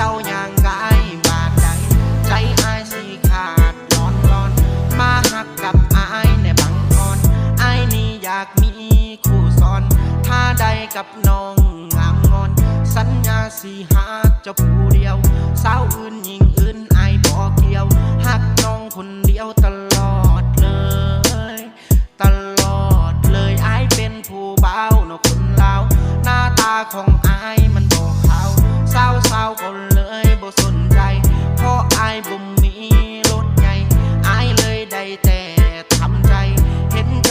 จ้าอย่างไายบาดใดใจอายสิขาดร้อนร้อน มาหักกับอายในบางอ่อนอายนี่อยากมีคู่ซ้อน ถ้าใดกับน้องงามงอน สัญญาสิหาเจ้าผู้เดียวสาวอื่นยิงอื่น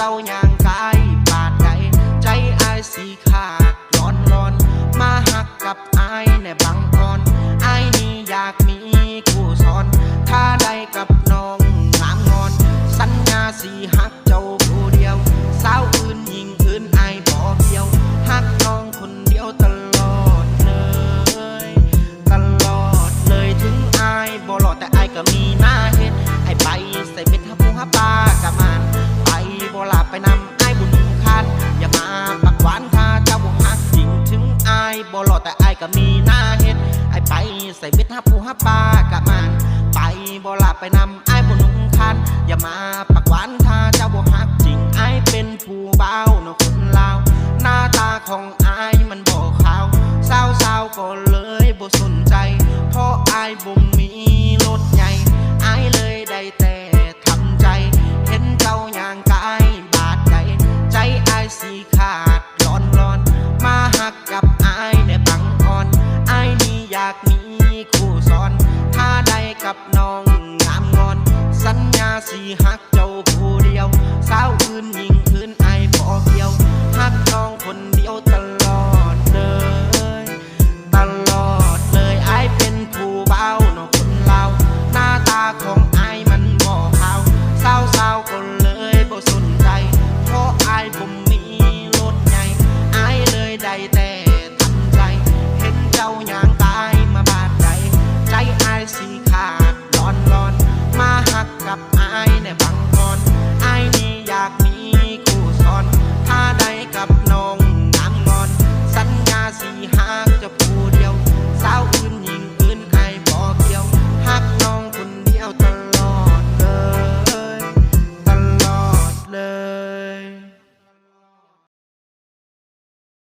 เก็มีหน้าเฮ็ดไอไปใส่เบ็ดหาปูหาปลากะมัน ไปบ่หลับไปนำไอายบุญคัน อย่ามาปักหวานถ้าเจ้าบ่ฮักจริงไอ้เป็นผู้เบาเนาะคนลาวหน้าตาของไอ้มันบ่ขาวสาวสาวๆก็เลยากมีคู่สอน ถ้าได้กับน้องงามงอน สัญญาสีหักเจ้า